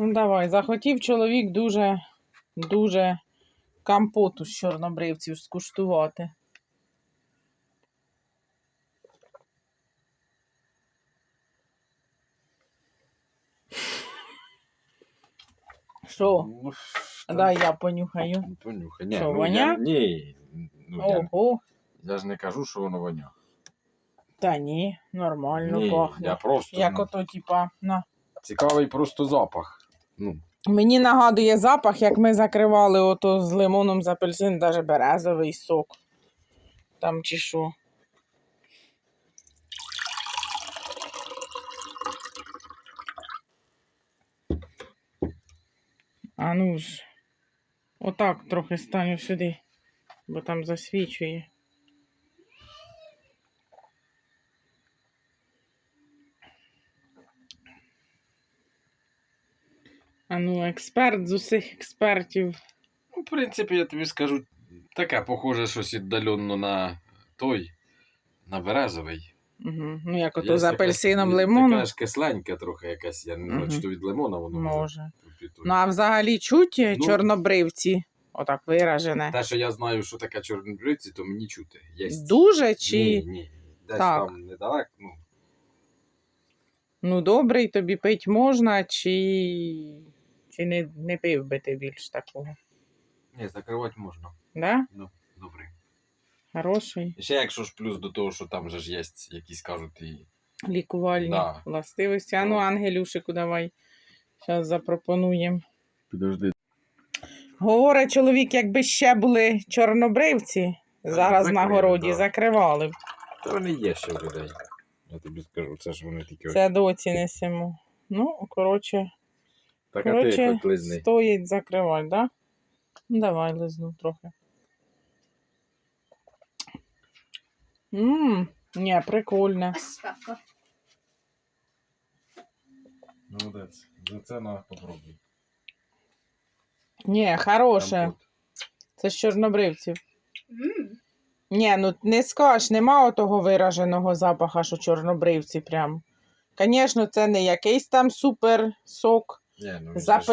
Ну давай, захотів чоловік дуже, дуже компоту з чорнобривців скуштувати. Що? Ну, Дай я понюхаю. Ну, Понюхай. Ні, Що, ну, воня? Я, ні, ну, я, Ого, я ж не кажу, що воно воня. та ні, нормально ні, пахне. я просто, Як ну, ото, типа, на. цікавий просто запах. Ну, Мені нагадує запах, як ми закривали ото з лимоном з апельсин, навіть березовий сок. Там чи що. А ну ж. Отак трохи станю сюди, бо там засвічує. А ну, експерт з усіх експертів. ну, в принципі, я тобі скажу, таке похоже щось віддаленно на той, на березовий. Угу. Ну, як ото Є з якась- апельсином є лимоном. Така ж кисленька трохи якась, я не знаю, чи то від лимона воно може. Може. Ну, а взагалі чуть Ну. чорнобривці, отак виражене. Те, що я знаю, що таке чорнобривці, то мені чути. Є. Дуже чи. Ні, ні. Десь Так. там недалеко, ну, Ну, добрий тобі пить можна, чи, чи не, не пив би ти більш такого. ні, закривати можна. Да? Добре. Хороший, ще якщо ж плюс до того, що там же ж є якісь кажуть і. лікувальні Да. властивості. А ну, Ангелюшику, давай. Зараз запропонуємо. Підожди. Говорить чоловік, якби ще були чорнобривці, зараз на городі да. закривали б. То вони є ще в людей. Я тобі скажу, це ж вони тільки. Це доці несемо. Ну, коротше, Так, а ти коротше хоч лизни. стоїть закривати, да? Ну, давай лизну трохи. Ммм, ні, прикольне. Спако. Молодець. За це на попробуй. Ні, хороше. Компот. Це з чорнобривців. М, Ні, ну не скаж, нема отого вираженого запаха, що чорнобривці прям. Звісно, це не якийсь там супер сок Ні, ну, з це ж-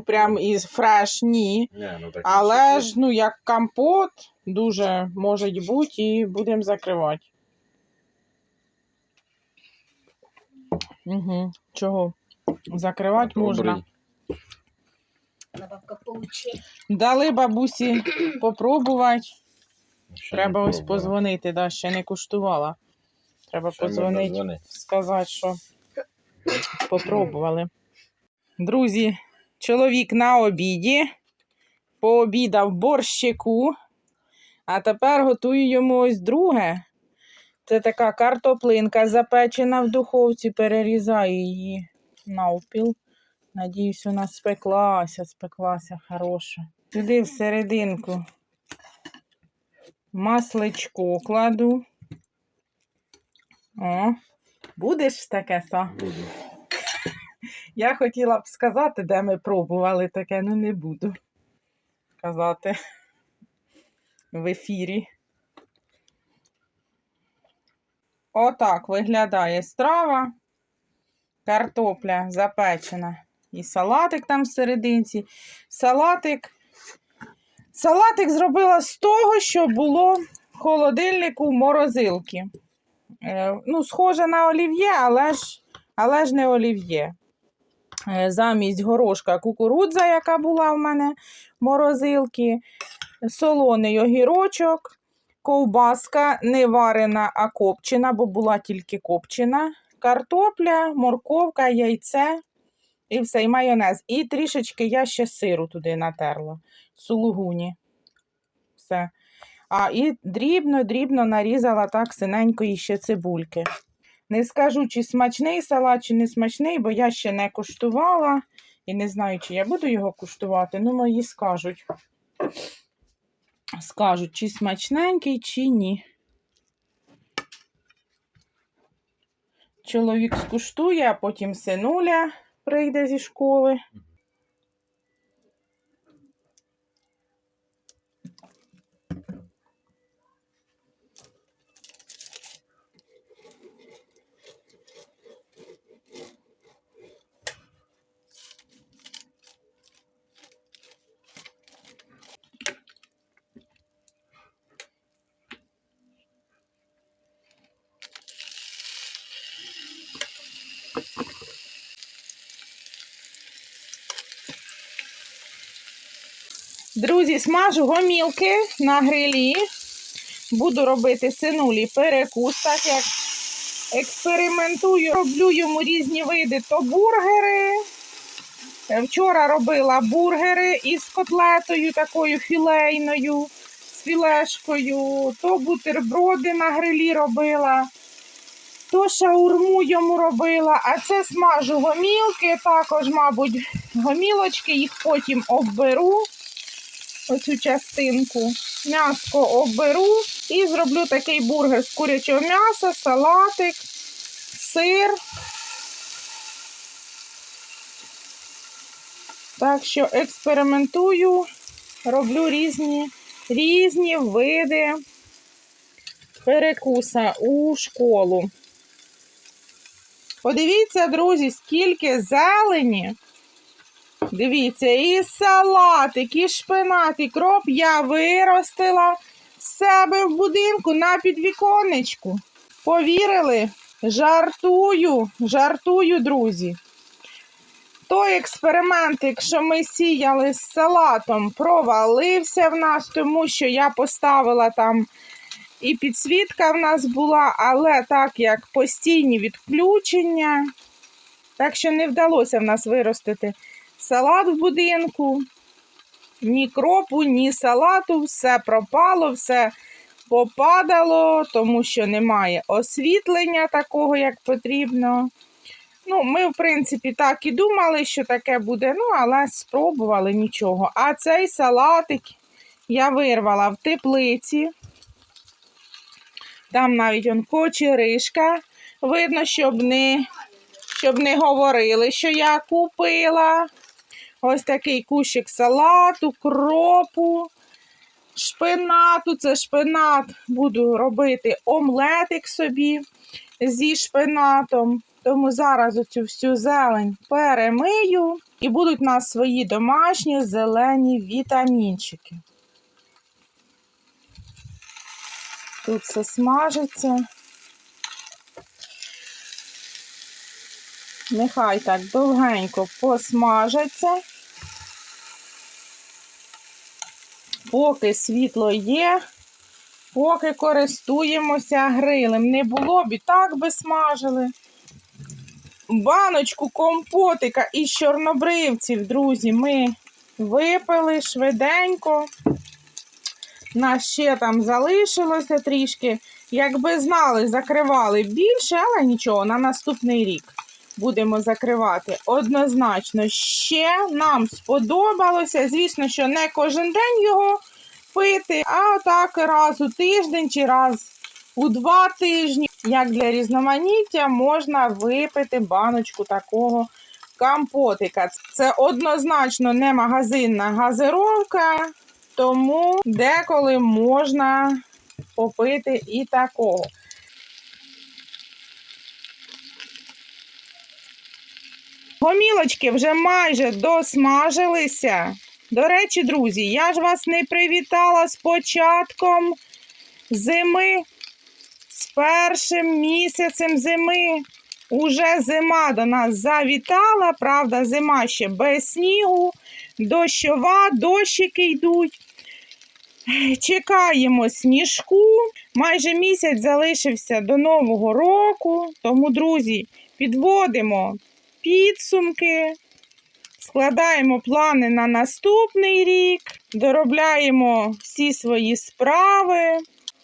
прям із фреш, ні. Ні, ну, так Але ж, ну, як компот, дуже може бути, і будемо закривати. Угу. Чого? Закривати Добрий. можна. бабка поучи. Дали бабусі попробувати. Ще Треба ось позвонити, да, ще не куштувала. Треба Ще можна подзвонити, дзвонити. сказати, що попробували. Друзі, чоловік на обіді, пообідав борщику, а тепер готую йому ось друге. Це така картоплинка запечена в духовці, перерізаю її навпіл. Надіюсь, вона спеклася, спеклася хороша. Сюди всерединку масличко кладу. О, будеш таке са? Буду. Я хотіла б сказати, де ми пробували таке, ну не буду казати в ефірі. Отак виглядає страва. Картопля запечена. І салатик там всерединці. Салатик. Салатик зробила з того, що було в холодильнику морозилки. Е, ну, схоже на олів'є, але ж, але ж не олів'є. Е, Замість горошка кукурудза, яка була в мене морозилки, солоний огірочок, ковбаска не варена, а копчена, бо була тільки копчена, картопля, морковка, яйце і все, і майонез. І трішечки я ще сиру туди натерла, сулугуні. Все. А і дрібно-дрібно нарізала так синенької ще цибульки. Не скажу, чи смачний салат, чи не смачний, бо я ще не куштувала. І не знаю, чи я буду його куштувати. Ну, мої скажуть. Скажуть, чи смачненький, чи ні. Чоловік скуштує, а потім синуля прийде зі школи. Друзі, смажу гомілки на грилі. Буду робити синулі перекус, так як експериментую, роблю йому різні види. То бургери. Вчора робила бургери із котлетою такою філейною, з філешкою, то бутерброди на грилі робила, то шаурму йому робила, а це смажу гомілки, також, мабуть, гомілочки, їх потім обберу, оцю частинку, м'яско обберу і зроблю такий бургер з курячого м'яса, салатик, сир. Так що експериментую, роблю різні, різні види перекуса у школу. Подивіться, друзі, скільки зелені. Дивіться, і салатик, і шпинат, і кроп я виростила в себе в будинку на підвіконечку. Повірили? Жартую, жартую, друзі. Той експеримент, якщо ми сіяли з салатом, провалився в нас, тому що я поставила там і підсвітка в нас була, але так як постійні відключення, так що не вдалося в нас виростити салат в будинку. Ні кропу, ні салату, все пропало, все попадало, тому що немає освітлення такого, як потрібно. Ну, ми, в принципі, так і думали, що таке буде, ну, але спробували нічого. А цей салатик я вирвала в теплиці. Там навіть он кочеришка. Видно, щоб не, щоб не говорили, що я купила. Ось такий кущик салату, кропу, шпинату. Це шпинат. Буду робити омлетик собі зі шпинатом. Тому зараз оцю всю зелень перемию і будуть у нас свої домашні зелені вітамінчики. Тут все смажиться. Нехай так довгенько посмажаться. Поки світло є, поки користуємося грилем. Не було б і так би смажили. Баночку компотика із чорнобривців, друзі, ми випили швиденько. Нас ще там залишилося трішки. Якби знали, закривали більше, але нічого, на наступний рік будемо закривати. Однозначно, ще нам сподобалося. Звісно, що не кожен день його пити, а так раз у тиждень чи раз у два тижні. Як для різноманіття можна випити баночку такого компотика. Це однозначно не магазинна газировка, тому деколи можна попити і такого. Гомілочки вже майже досмажилися. До речі, друзі, я ж вас не привітала з початком зими, з першим місяцем зими. Уже зима до нас завітала, правда, зима ще без снігу, дощова, дощики йдуть. Чекаємо сніжку. Майже місяць залишився до Нового року. Тому, друзі, підводимо підсумки, складаємо плани на наступний рік, доробляємо всі свої справи.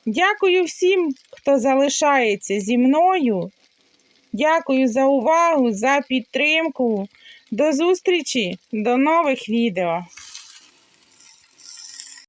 Дякую всім, хто залишається зі мною. Дякую за увагу, за підтримку. До зустрічі, до нових відео.